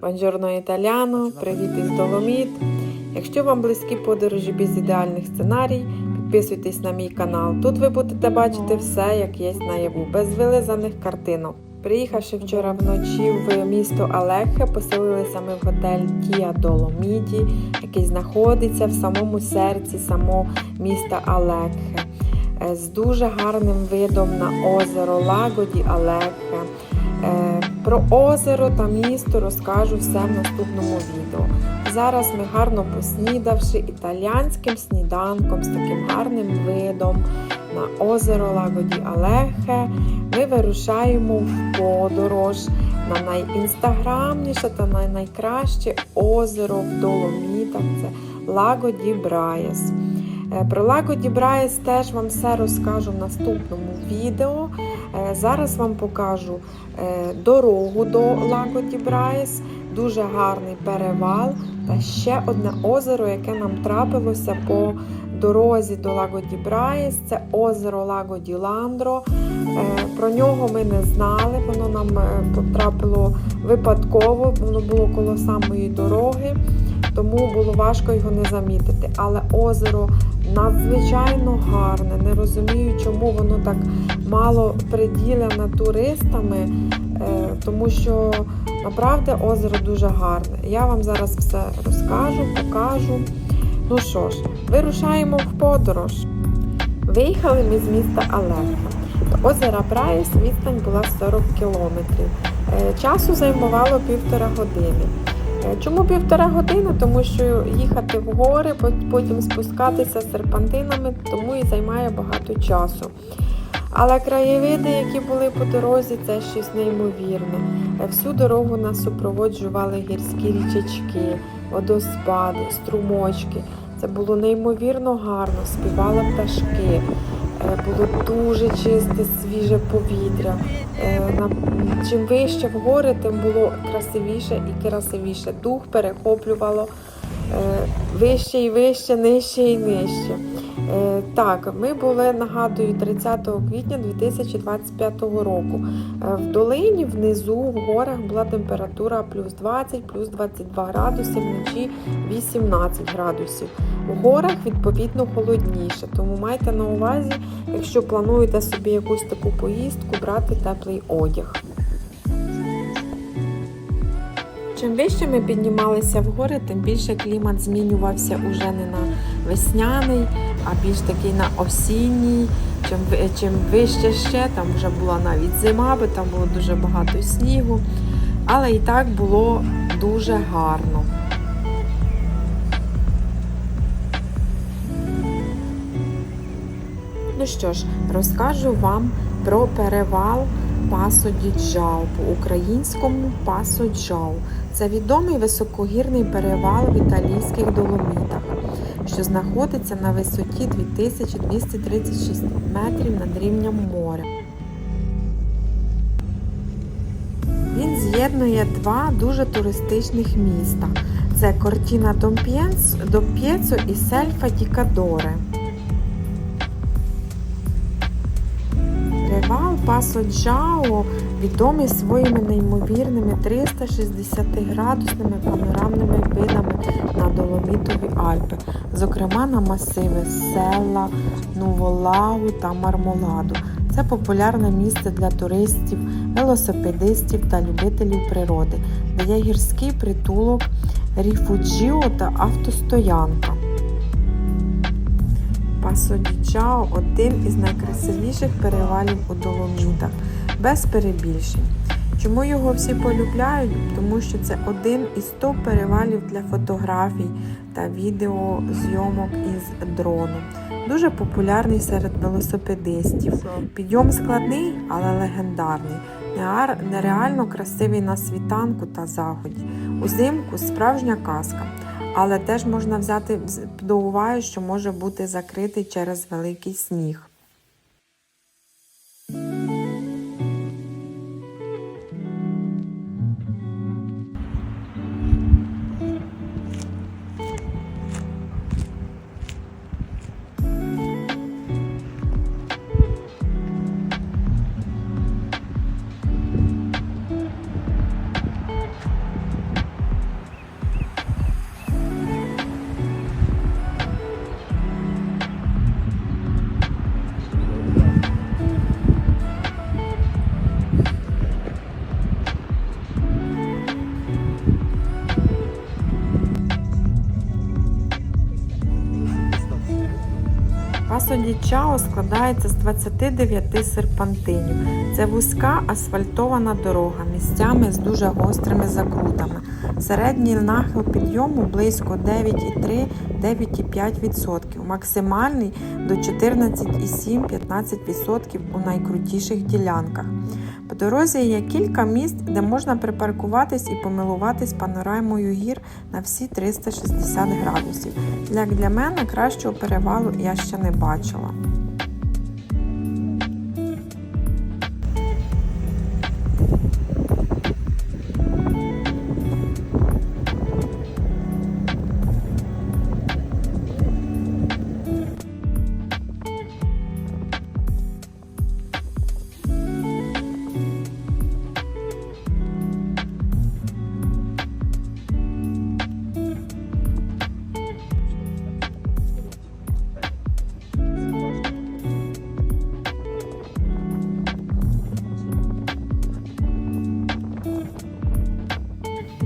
Бонжорно італіано, привіт із Доломіт. Якщо вам близькі подорожі без ідеальних сценарій, підписуйтесь на мій канал. Тут ви будете бачити все, як є наяву, без вилизаних картинок. Приїхавши вчора вночі в місто Алехе, поселилися ми в готель Тія Доломіді, який знаходиться в самому серці самого міста Алехе, е, з дуже гарним видом на озеро Лагоді Алехе. Е, Про озеро та місто розкажу все в наступному відео. Зараз ми гарно поснідавши італіянським сніданком з таким гарним видом на озеро Лагоді Алехе, ми вирушаємо в подорож на найінстаграмніше та на найкраще озеро в Доломітах. Це Лагоді Браєс. Е, Про Лагоді Браєс теж вам все розкажу в наступному відео. Е, Зараз вам покажу е, дорогу до Лагоді Браєс, дуже гарний перевал та ще одне озеро, яке нам трапилося по дорозі до Лагоді Браєс. Це озеро Лагоді Ландро. Про нього ми не знали, воно нам потрапило випадково, воно було коло самої дороги, тому було важко його не замітити. Але озеро надзвичайно гарне. Не розумію, чому воно так мало приділене туристами, е, тому що направді озеро дуже гарне. Я вам зараз все розкажу, покажу. Ну що ж, вирушаємо в подорож. Виїхали ми з міста Алехе. До озера Браїс відстань була 40 кілометрів. Е, Часу займувало півтора години. Е, Чому півтора години? Тому що їхати в гори, потім спускатися серпантинами, тому і займає багато часу. Але краєвиди, які були по дорозі, це щось неймовірне. Е, Всю дорогу нас супроводжували гірські річечки, водоспади, струмочки. Це було неймовірно гарно, співали пташки. Е, Було дуже чисте, свіже повітря. Е, Чим вище в гори, тим було красивіше і красивіше. Дух перехоплювало е, вище і вище, нижче і нижче. Е, Так, ми були, нагадую, 30 квітня 2025 року. Е, В долині внизу в горах була температура плюс 20, плюс 22 градуси, вночі 18 градусів. У горах відповідно холодніше, тому майте на увазі, якщо плануєте собі якусь таку поїздку, брати теплий одяг. Чим вище ми піднімалися в гори, тим більше клімат змінювався уже не на весняний, а більш такий на осінній. Чим, чим вище ще, там вже була навіть зима, бо там було дуже багато снігу. Але і так було дуже гарно. Ну що ж, розкажу вам про перевал Пасо Діджау, по-українському Пасо Джау. Це відомий високогірний перевал в італійських доломітах, що знаходиться на висоті 2236 метрів над рівнем моря. Він з'єднує два дуже туристичних міста: це Кортіна Домп'єцо і Сельфа Дікадоре. Перевал Пасо Джао відомий своїми неймовірними 360-градусними панорамними видами на Доломітові Альпи, зокрема на масиви Села, Нуволагу та Мармоладу. Це популярне місце для туристів, велосипедистів та любителів природи, де є гірський притулок, ріфуджіо та автостоянка. Пасо Діджао – один із найкрасивіших перевалів у Доломітах, без перебільшень. Чому його всі полюбляють? Тому що це один із топ перевалів для фотографій та відеозйомок із дрону. Дуже популярний серед велосипедистів. Підйом складний, але легендарний. Неар- Нереально красивий на світанку та заході. Узимку справжня казка. Але теж можна взяти до уваги, що може бути закритий через великий сніг. Пасо ді Чао складається з 29 серпантинів. Це вузька асфальтована дорога місцями з дуже гострими закрутами. Середній нахил підйому близько 9,3-9,5%, максимальний до 14,7-15% у найкрутіших ділянках. По дорозі є кілька місць, де можна припаркуватись і помилуватись панорамою гір на всі 360 градусів. Як для мене, кращого перевалу я ще не бачила.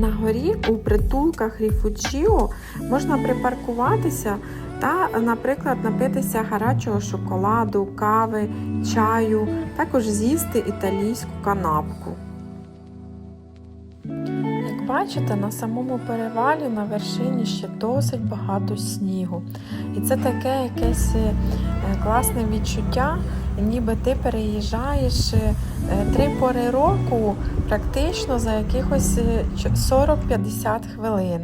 На горі у притулках Ріфуджіо можна припаркуватися та, наприклад, напитися гарячого шоколаду, кави, чаю, також з'їсти італійську канапку. Бачите, на самому перевалі на вершині ще досить багато снігу. І це таке якесь е, класне відчуття, ніби ти переїжджаєш е, три пори року практично за якихось е, 40-50 хвилин.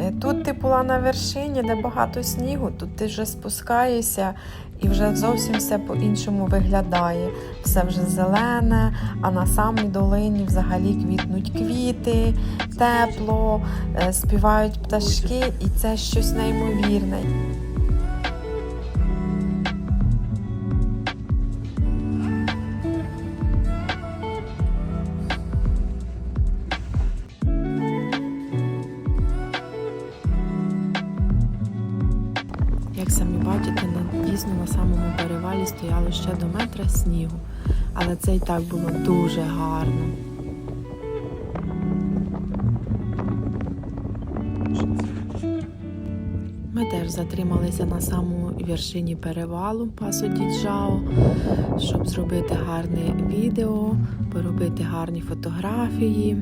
Е, Тут ти була на вершині, де багато снігу, тут ти вже спускаєшся і вже зовсім все по-іншому виглядає. Все вже зелене, а на самій долині взагалі квітнуть квіти, тепло, е, співають пташки, і це щось неймовірне. Як самі бачите, на- дійсно на самому перевалі стояло ще до метра снігу, але це і так було дуже гарно. Ми теж затрималися на самому вершині перевалу Пасо Діджао, щоб зробити гарне відео, поробити гарні фотографії.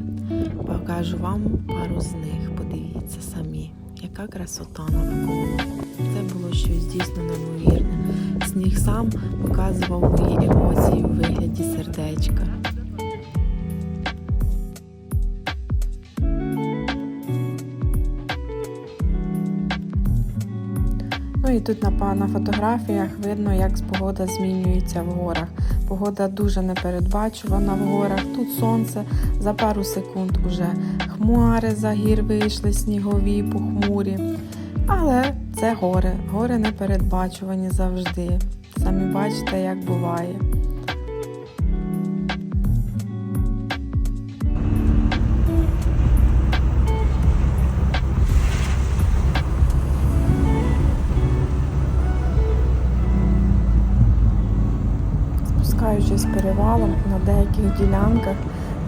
Покажу вам пару з них. Подивіться самі, яка красота навколо. Це було щось дійсно неймовірне. Сніг сам показував мої емоції у вигляді сердечка. Ну і тут на, на фотографіях видно, як погода змінюється в горах. Погода дуже непередбачувана в горах. Тут сонце за пару секунд уже хмари за гір вийшли, снігові, похмурі. Але це гори. Гори непередбачувані завжди. Самі бачите, як буває. Спускаючись перевалом на деяких ділянках,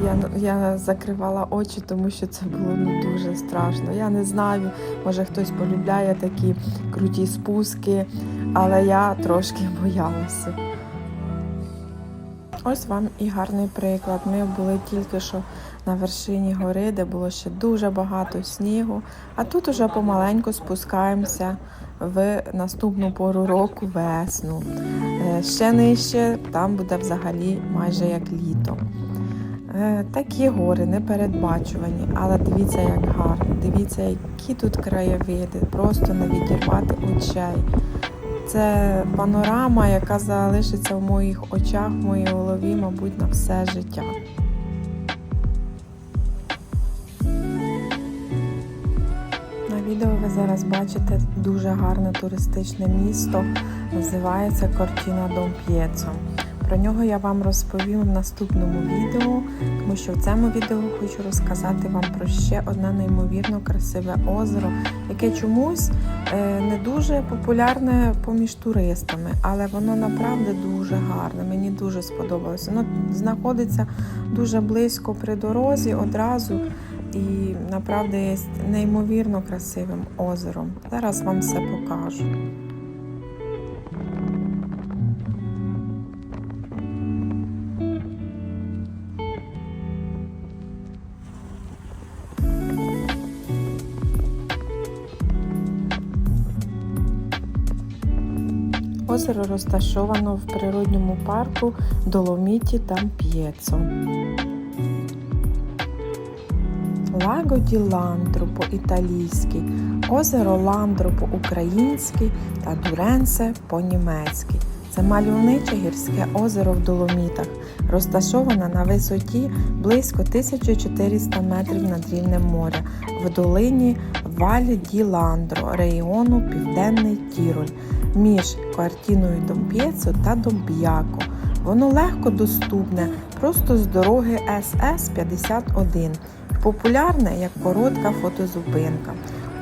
я, я закривала очі, тому що це було ну, дуже страшно. Я не знаю, може хтось полюбляє такі круті спуски, але я трошки боялася. Ось вам і гарний приклад. Ми були тільки що на вершині гори, де було ще дуже багато снігу, а тут уже помаленьку спускаємося в наступну пору року весну. Е, Ще нижче там буде взагалі майже як літо. Е, Такі гори непередбачувані, але дивіться, як гарно, дивіться, які тут краєвиди, просто не відірвати очей. Це панорама, яка залишиться в моїх очах, в моїй голові, мабуть, на все життя. На відео ви зараз бачите дуже гарне туристичне місто. Називається Кортіна Дом П'єцо. Про нього я вам розповім в наступному відео, тому що в цьому відео хочу розказати вам про ще одне неймовірно красиве озеро, яке чомусь е, не дуже популярне поміж туристами, але воно направду дуже гарне. Мені дуже сподобалося. Воно знаходиться дуже близько при дорозі одразу і направду є неймовірно красивим озером. Зараз вам все покажу. Озеро розташовано в природньому парку Доломіті Тамп'єцо. Лаго ді по-італійськи, озеро Ландро по-українськи та Дуренсе по-німецьки. Це мальовниче гірське озеро в Доломітах, розташоване на висоті близько 1400 метрів над рівнем моря в долині Валі ді Ландро регіону Південний Тіроль між Квартіною Домп'єцо та Домб'яко. Воно легко доступне просто з дороги СС 51 популярне як коротка фотозупинка.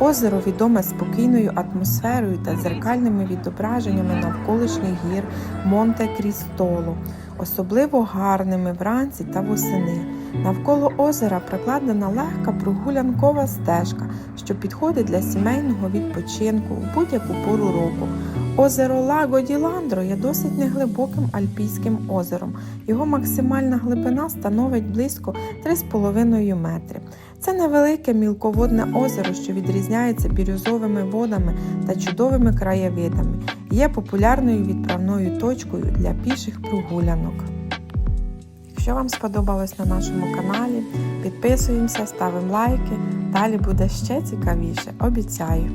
Озеро відоме спокійною атмосферою та дзеркальними відображеннями навколишніх гір Монте Крістоло, особливо гарними вранці та восени. Навколо озера прокладена легка прогулянкова стежка, що підходить для сімейного відпочинку в будь-яку пору року. Озеро Лаго ді Ландро є досить неглибоким альпійським озером. Його максимальна глибина становить близько 3,5 метри. Це невелике мілководне озеро, що відрізняється бірюзовими водами та чудовими краєвидами. Є популярною відправною точкою для піших прогулянок. Якщо вам сподобалось на нашому каналі, підписуємося, ставимо лайки. Далі буде ще цікавіше, обіцяю.